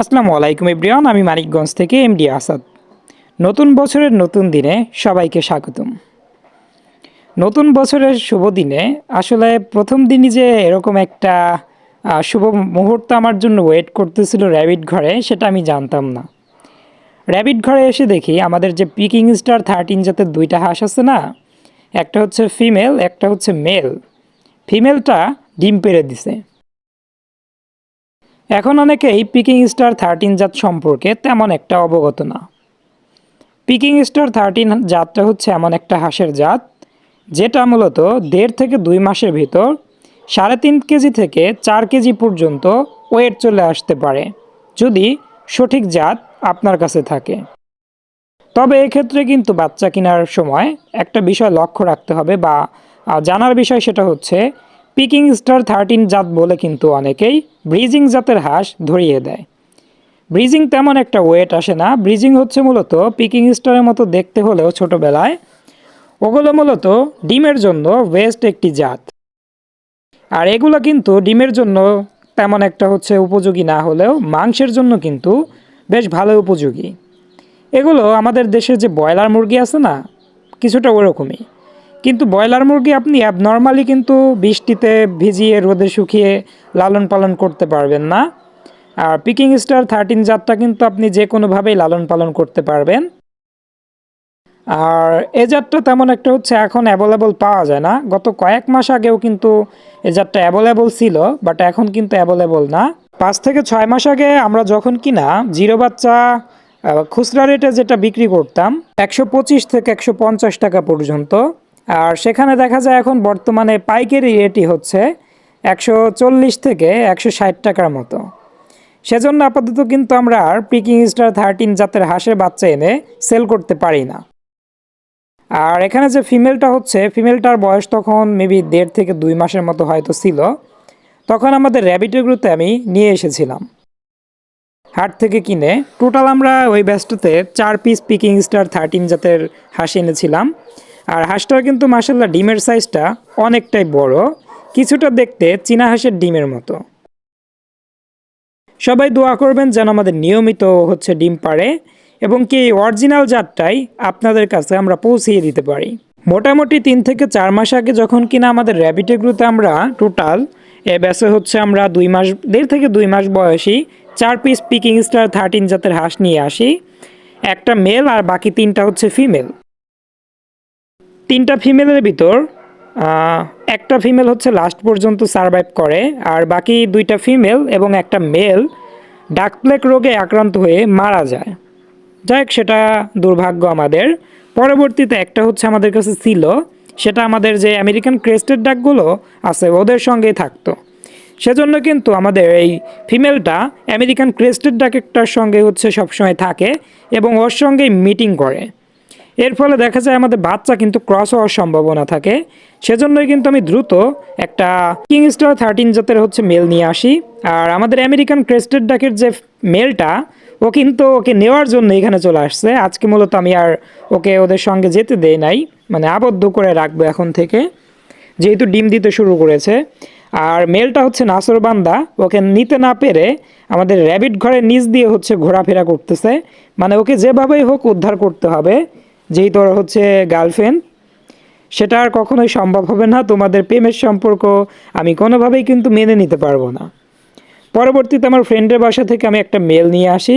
আসসালামু আলাইকুম ইব্রিয়ান আমি মানিকগঞ্জ থেকে এমডি আসাদ। নতুন বছরের নতুন দিনে সবাইকে স্বাগতম। নতুন বছরের শুভ দিনে আসলে প্রথম দিনই যে এরকম একটা শুভ মুহূর্ত আমার জন্য ওয়েট করতেছিল র্যাবিট ঘরে, সেটা আমি জানতাম না। র্যাবিট ঘরে এসে দেখি আমাদের যে পিকিং স্টার থার্টিন জাতের দুইটা হাঁস আছে না, একটা হচ্ছে ফিমেল একটা হচ্ছে মেল ফিমেলটা ডিম পেড়ে দিছে। এখন অনেকেই পিকিং স্টার থার্টিন জাত সম্পর্কে তেমন একটা অবগত না। পিকিং স্টার থার্টিন জাতটা হচ্ছে এমন একটা হাঁসের জাত, যেটা মূলত দেড় থেকে দুই মাসের ভিতর সাড়ে তিন কেজি থেকে চার কেজি পর্যন্ত ওয়েট চলে আসতে পারে, যদি সঠিক জাত আপনার কাছে থাকে। তবে এক্ষেত্রে কিন্তু বাচ্চা কেনার সময় একটা বিষয় লক্ষ্য রাখতে হবে বা জানার বিষয় সেটা হচ্ছে পিকিং স্টার থার্টিন জাত বলে কিন্তু অনেকেই ব্রিজিং জাতের হাঁস ধরিয়ে দেয়। ব্রিজিং তেমন একটা ওয়েট আসে না। ব্রিজিং হচ্ছে মূলত পিকিং স্টারের মতো দেখতে হলেও ছোটোবেলায়। ওগুলো মূলত ডিমের জন্য ওয়েস্ট একটি জাত। আর এগুলো কিন্তু ডিমের জন্য তেমন একটা হচ্ছে উপযোগী না হলেও মাংসের জন্য কিন্তু বেশ ভালো উপযোগী। এগুলো আমাদের দেশের যে ব্রয়লার মুরগি আছে না, কিছুটা ওরকমই। কিন্তু ব্রয়লার মুরগি আপনি অ্যাবনর্মালি কিন্তু বৃষ্টিতে ভিজিয়ে, রোদে শুকিয়ে লালন পালন করতে পারবেন না। আর পিকিং স্টার থার্টিন জাতটা কিন্তু আপনি যে কোনোভাবেই লালন পালন করতে পারবেন। আর এ জাতটা তেমন একটা হচ্ছে এখন অ্যাভেলেবল পাওয়া যায় না। গত কয়েক মাস আগেও কিন্তু এ জাতটা অ্যাভেলেবল ছিল বাট এখন কিন্তু অ্যাভেলেবল না। পাঁচ থেকে ছয় মাস আগে আমরা যখন কিনা জিরো বাচ্চা খুচরা রেটে যেটা বিক্রি করতাম, একশো পঁচিশ থেকে একশো পঞ্চাশ টাকা পর্যন্ত। আর সেখানে দেখা যায় এখন বর্তমানে পাইকারি রেটই হচ্ছে একশো চল্লিশ থেকে একশো ষাট টাকার মতো। সেজন্য আপাতত কিন্তু আমরা আর পিকিং স্টার থার্টিন জাতের হাঁসের বাচ্চা এনে সেল করতে পারি না। আর এখানে যে ফিমেলটা হচ্ছে ফিমেলটার বয়স তখন মেবি দেড় থেকে দুই মাসের মতো হয়তো ছিল। তখন আমাদের র্যাবিটেগুলোতে আমি নিয়ে এসেছিলাম। হাট থেকে কিনে টোটাল আমরা ওই ব্যাচটাতে চার পিস পিকিং স্টার থার্টিন জাতের হাঁস এনেছিলাম। আর হাঁসটার কিন্তু মাসাল্লাহ ডিমের সাইজটা অনেকটাই বড়, কিছুটা দেখতে চীনা হাঁসের ডিমের মতো। সবাই দোয়া করবেন যেন আমাদের নিয়মিত হচ্ছে ডিম পারে এবং কি এই অরিজিনাল জাতটাই আপনাদের কাছে আমরা পৌঁছিয়ে দিতে পারি। মোটামুটি তিন থেকে চার মাস আগে যখন কিনা আমাদের র্যাবিটেগুলোতে আমরা টোটাল এ ব্যাসে হচ্ছে আমরা দুই মাস, দেড় থেকে দুই মাস বয়সী চার পিস পিকিং স্টার থার্টিন জাতের হাঁস নিয়ে আসি। একটা মেল আর বাকি তিনটা হচ্ছে ফিমেল তিনটা ফিমেলের ভিতর একটা ফিমেল হচ্ছে লাস্ট পর্যন্ত সারভাইভ করে, আর বাকি দুইটা ফিমেল এবং একটা মেল ডাক প্লেক রোগে আক্রান্ত হয়ে মারা যায়। যাই হোক সেটা দুর্ভাগ্য আমাদের। পরবর্তীতে একটা হচ্ছে আমাদের কাছে ছিল, সেটা আমাদের যে আমেরিকান ক্রেস্টেড ডাকগুলো আছে, ওদের সঙ্গেই থাকতো। সেজন্য কিন্তু আমাদের এই ফিমেলটা আমেরিকান ক্রেস্টেড ডাকেরটার সঙ্গে হচ্ছে সবসময় থাকে এবং ওর সঙ্গেই মিটিং করে। এর ফলে দেখা যায় আমাদের বাচ্চা কিন্তু ক্রস হওয়ার সম্ভাবনা থাকে। সেজন্যই কিন্তু আমি দ্রুত একটা কিং স্টার থার্টিন জাতের হচ্ছে মেল নিয়ে আসি। আর আমাদের আমেরিকান ক্রেস্টেড ডাকের যে মেলটা ও কিন্তু ওকে নেওয়ার জন্য এখানে চলে আসছে। আজকে মূলত আমি আর ওকে ওদের সঙ্গে যেতে দেই নাই। মানে আবদ্ধ করে রাখব এখন থেকে। যেহেতু ডিম দিতে শুরু করেছে। আর মেলটা হচ্ছে নাসরবান্দা ওকে নিতে না পেরে আমাদের র্যাবিট ঘরের নিচ দিয়ে হচ্ছে ঘোরাফেরা করতেছে। মানে ওকে যেভাবেই হোক উদ্ধার করতে হবে। যেহেতু ওর হচ্ছে গার্লফ্রেন্ড সেটা আর কখনোই সম্ভব হবে না, তোমাদের প্রেমের সম্পর্ক আমি কোনোভাবেই কিন্তু মেনে নিতে পারব না। পরবর্তীতে আমার ফ্রেন্ডের বাসা থেকে আমি একটা মেল নিয়ে আসি।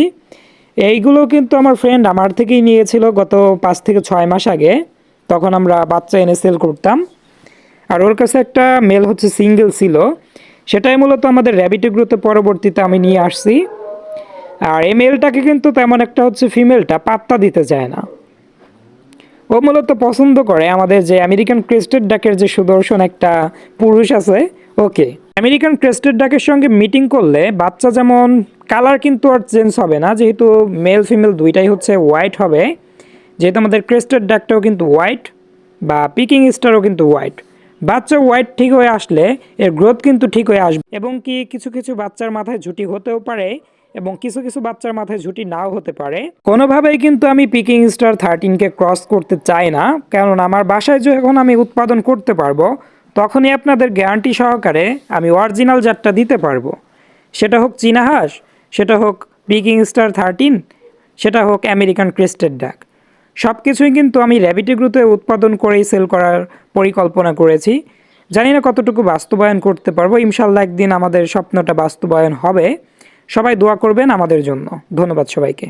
এইগুলো কিন্তু আমার ফ্রেন্ড আমার থেকেই নিয়েছিল গত পাঁচ থেকে ছয় মাস আগে, তখন আমরা বাচ্চা এনে সেল করতাম। আর ওর কাছে একটা মেল হচ্ছে সিঙ্গেল ছিল, সেটাই মূলত আমাদের র্যাবিটেগুলোতে পরবর্তীতে আমি নিয়ে আসছি। আর এই মেলটাকে কিন্তু তেমন একটা হচ্ছে ফিমেলটা পাত্তা দিতে চায় না। ও মূলত পছন্দ করে আমাদের যে আমেরিকান ক্রেস্টেড ডাকের যে সুদর্শন একটা পুরুষ আছে। ওকে। আমেরিকান ক্রেস্টেড ডাকের সঙ্গে মিটিং করলে বাচ্চা যেমন কালার কিন্তু আর চেঞ্জ হবে না, যেহেতু মেল ফিমেল দুইটাই হচ্ছে হোয়াইট হবে। যেহেতু আমাদের ক্রেস্টেড ডাকটাও কিন্তু হোয়াইট বা পিকিং স্টারও কিন্তু হোয়াইট বাচ্চা হোয়াইট ঠিক হয়ে আসলে এর গ্রোথ কিন্তু ঠিক হয়ে আসবে এবং কি কিছু কিছু বাচ্চার মাথায় ঝুটি হতেও পারে। এবং কিছু কিছু বাচ্চার মাথায় ঝুঁটি নাও হতে পারে। কোনোভাবেই কিন্তু আমি পিকিং স্টার থার্টিনকে ক্রস করতে চাই না কারণ আমার বাসায় যখন আমি উৎপাদন করতে পারব, তখনই আপনাদের গ্যারান্টি সহকারে আমি অরিজিনাল জাতটা দিতে পারব। সেটা হোক চীনা হাঁস, সেটা হোক পিকিং স্টার থার্টিন সেটা হোক আমেরিকান ক্রেস্টেড ডাক সব কিছুই কিন্তু আমি র্যাবিটিগ্রুতে উৎপাদন করেই সেল করার পরিকল্পনা করেছি। জানি না কতটুকু বাস্তবায়ন করতে পারব, ইনশাল্লাহ একদিন আমাদের স্বপ্নটা বাস্তবায়ন হবে। সবাই দোয়া করবেন আমাদের জন্য। ধন্যবাদ সবাইকে।